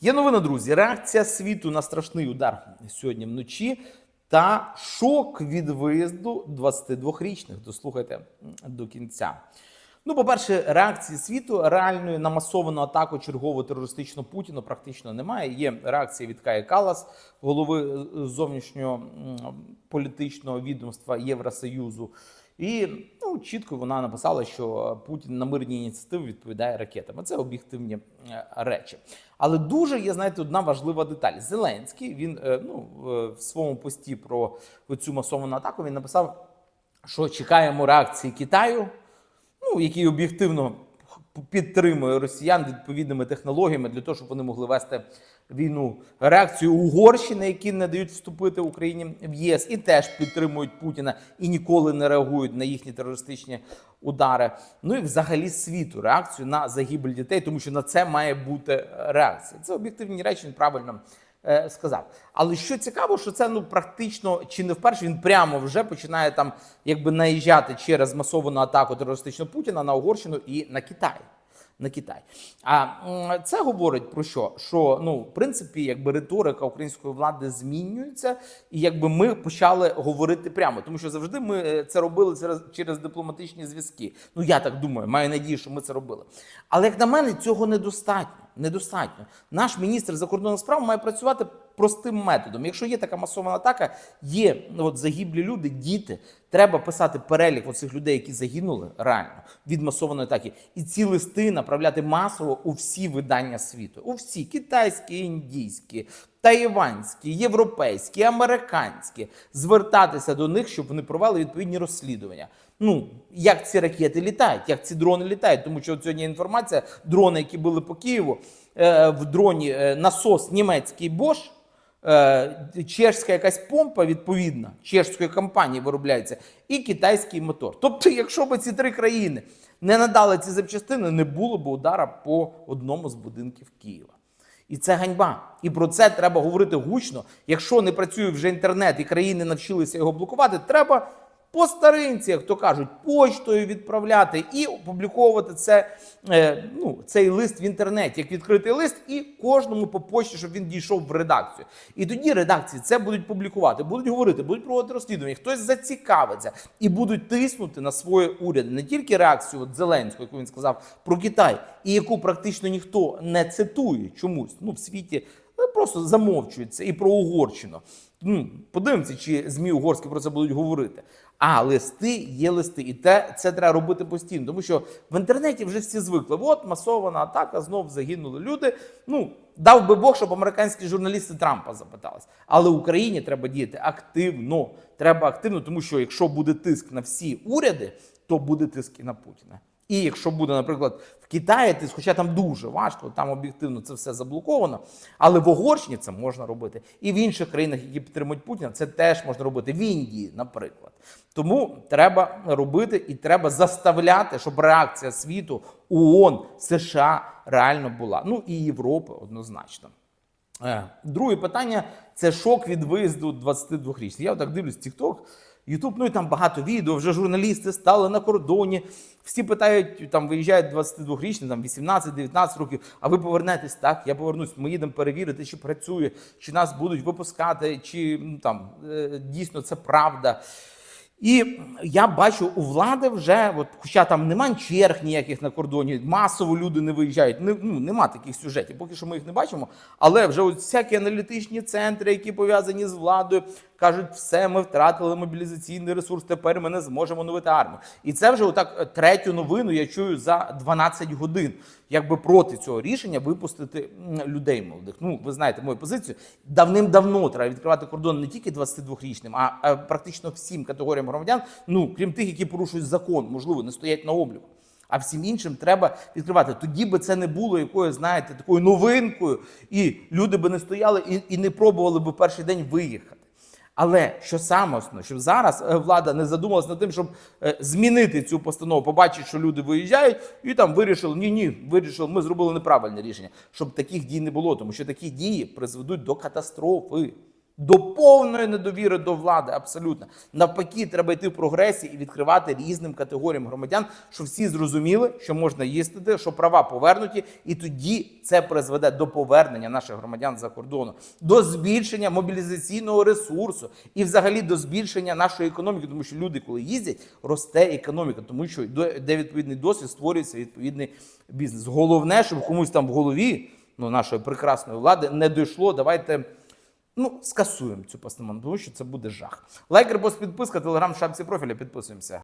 Є новина, друзі. Реакція світу на страшний удар сьогодні вночі та шок від виїзду 22-річних. Дослухайте до кінця. Ну, по-перше, реакції світу реальної на масовану атаку чергову терористичну Путіна практично немає. Є реакція від Каї Калас, голови е, зовнішнього політичного відомства Євросоюзу. І ну, чітко вона написала, що Путін на мирні ініціативи відповідає ракетами. Це об'єктивні е, речі. Але дуже є, знаєте, одна важлива деталь. Зеленський він е, ну, в своєму пості про цю масовану атаку він написав, що чекаємо реакції Китаю ну, який об'єктивно підтримує росіян відповідними технологіями для того, щоб вони могли вести війну. Реакцію Угорщини, які не дають вступити Україні в ЄС, і теж підтримують Путіна і ніколи не реагують на їхні терористичні удари. Ну і взагалі світу реакцію на загибель дітей, тому що на це має бути реакція. Це об'єктивні речі, він правильно е, сказав. Але що цікаво, що це ну практично чи не вперше він прямо вже починає там якби наїжджати через масовану атаку терористичного Путіна на Угорщину і на Китай. На Китай. А це говорить про що? Що ну, в принципі, якби риторика української влади змінюється, і якби ми почали говорити прямо, тому що завжди ми е, це робили через, через дипломатичні зв'язки. Ну я так думаю, маю надію, що ми це робили. Але як на мене, цього недостатньо. Недостатньо. Наш міністр закордонних справ має працювати простим методом. Якщо є така масована атака, є ну, от загиблі люди, діти. Треба писати перелік оцих людей, які загинули реально від масованої атаки, і ці листи направляти масово у всі видання світу, у всі китайські, індійські, тайванські, європейські, американські, звертатися до них, щоб вони провели відповідні розслідування. Ну як ці ракети літають, як ці дрони літають, тому що сьогодні інформація, дрони, які були по Києву, е, в дроні е, насос німецький Bosch, е, чешська якась помпа відповідна чешської компанії виробляється, і китайський мотор. Тобто, якщо б ці три країни не надали ці запчастини, не було б удара по одному з будинків Києва. І це ганьба. І про це треба говорити гучно. Якщо не працює вже інтернет і країни навчилися його блокувати, треба по старинці, як то кажуть, почтою відправляти і опубліковувати це, е, ну, цей лист в інтернеті, як відкритий лист, і кожному по почті, щоб він дійшов в редакцію. І тоді редакції це будуть публікувати, будуть говорити, будуть проводити розслідування, хтось зацікавиться і будуть тиснути на свої уряди не тільки реакцію от Зеленського, яку він сказав про Китай, і яку практично ніхто не цитує чомусь. Ну в світі ну, просто замовчується і про Угорщину. Ну, подивимося, чи ЗМІ угорські про це будуть говорити. А листи є листи, і те це треба робити постійно, тому що в інтернеті вже всі звикли. От масована атака, знов загинули люди. Ну дав би Бог, щоб американські журналісти Трампа запитались. Але Україні треба діяти активно. Треба активно, тому що якщо буде тиск на всі уряди, то буде тиск і на Путіна. І якщо буде, наприклад, в Китаї, тиск, хоча там дуже важко, там об'єктивно це все заблоковано, але в Угорщині це можна робити. І в інших країнах, які підтримують Путіна, це теж можна робити. В Індії, наприклад. Тому треба робити і треба заставляти, щоб реакція світу ООН, США реально була. Ну і Європи однозначно. Е, Друге питання це шок від виїзду 22-річних. Я так дивлюсь TikTok, Ютуб, ну і там багато відео, вже журналісти стали на кордоні. Всі питають, там виїжджають 22-річні, там 18-19 років. А ви повернетесь? Так, я повернусь. Ми їдемо перевірити, чи працює, чи нас будуть випускати, чи ну, там е, дійсно це правда. І я бачу у влади вже, от, хоча там немає черг ніяких на кордоні, масово люди не виїжджають. Не, ну, нема таких сюжетів, поки що ми їх не бачимо. Але вже от всякі аналітичні центри, які пов'язані з владою, кажуть, все, ми втратили мобілізаційний ресурс, тепер ми не зможемо оновити армію. І це вже отак е, третю новину я чую за 12 годин, якби проти цього рішення випустити людей молодих. Ну, ви знаєте мою позицію. Давним-давно треба відкривати кордон не тільки 22-річним, а практично всім категоріям громадян, ну крім тих, які порушують закон, можливо, не стоять на обліку. А всім іншим треба відкривати. Тоді би це не було якоюсь, знаєте, такою новинкою, і люди би не стояли і, і не пробували би перший день виїхати. Але що саме щоб зараз е, влада не задумалась над тим, щоб е, змінити цю постанову, побачить, що люди виїжджають, і там вирішили, ні, ні, вирішили, ми зробили неправильне рішення, щоб таких дій не було, тому що такі дії призведуть до катастрофи. До повної недовіри до влади, абсолютно. Навпаки, треба йти в прогресі і відкривати різним категоріям громадян, щоб всі зрозуміли, що можна їздити, що права повернуті, і тоді це призведе до повернення наших громадян за кордону, до збільшення мобілізаційного ресурсу і взагалі до збільшення нашої економіки, тому що люди, коли їздять, росте економіка, тому що йде відповідний досвід, створюється відповідний бізнес. Головне, щоб комусь там в голові ну, нашої прекрасної влади не дійшло. Давайте. Ну, скасуємо цю постанову, тому що це буде жах. Лайк, репост, підписка, телеграм, шапці профіля, підписуємося.